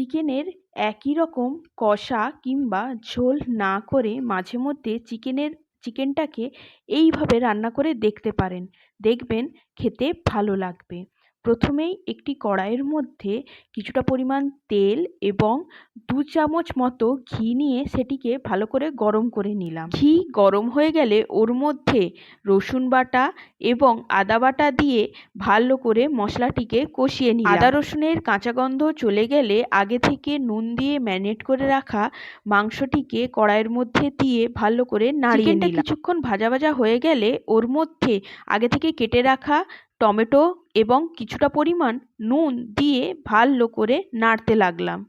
চিকেনের একই রকম কষা কিংবা ঝোল না করে মাঝে মধ্যে চিকেনের, চিকেনটাকে এইভাবে রান্না করে দেখতে পারেন। দেখবেন খেতে ভালো লাগবে। প্রথমেই একটি কড়াইয়ের মধ্যে কিছুটা পরিমাণ তেল এবং দু চামচ মতো ঘি নিয়ে সেটিকে ভালো করে গরম করে নিলাম। ঘি গরম হয়ে গেলে ওর মধ্যে রসুন বাটা এবং আদা বাটা দিয়ে ভালো করে মশলাটিকে কষিয়ে নিলাম। আদা রসুনের কাঁচা গন্ধ চলে গেলে আগে থেকে নুন দিয়ে ম্যারিনেট করে রাখা মাংসটিকে কড়াইয়ের মধ্যে দিয়ে ভালো করে নাড়িয়ে নিলাম। কিছুক্ষণ ভাজা ভাজা হয়ে গেলে ওর মধ্যে আগে থেকে কেটে রাখা টমেটো এবং কিছুটা পরিমাণ নুন দিয়ে ভালো করে নাড়তে লাগলাম।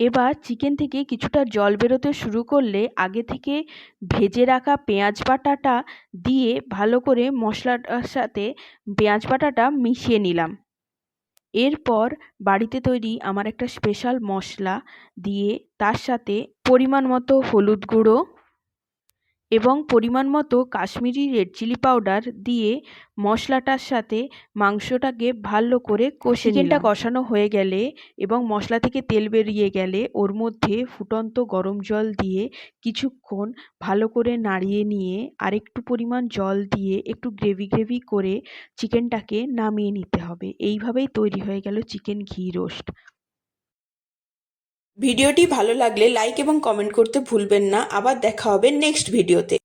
এবার চিকেন থেকে কিছুটা জল বেরোতে শুরু করলে আগে থেকে ভেজে রাখা পেঁয়াজ বাটাটা দিয়ে ভালো করে মশলাটার সাথে পেঁয়াজ বাটাটা মিশিয়ে নিলাম। এরপর বাড়িতে তৈরি আমার একটা স্পেশাল মশলা দিয়ে তার সাথে পরিমাণ মতো হলুদ গুঁড়ো এবং পরিমাণ মতো কাশ্মীরি রেড চিলি পাউডার দিয়ে মশলাটার সাথে মাংসটাকে ভালো করে কষে চিকেনটা কষানো হয়ে গেলে এবং মশলা থেকে তেল বেরিয়ে গেলে ওর মধ্যে ফুটন্ত গরম জল দিয়ে কিছুক্ষণ ভালো করে নাড়িয়ে নিয়ে আরেকটু পরিমাণ জল দিয়ে একটু গ্রেভি গ্রেভি করে চিকেনটাকে নামিয়ে নিতে হবে। এইভাবেই তৈরি হয়ে গেল চিকেন ঘি রোস্ট ভিডিওটি ভালো লাগলে লাইক এবং কমেন্ট করতে ভুলবেন না। আবার দেখা হবে নেক্সট ভিডিওতে।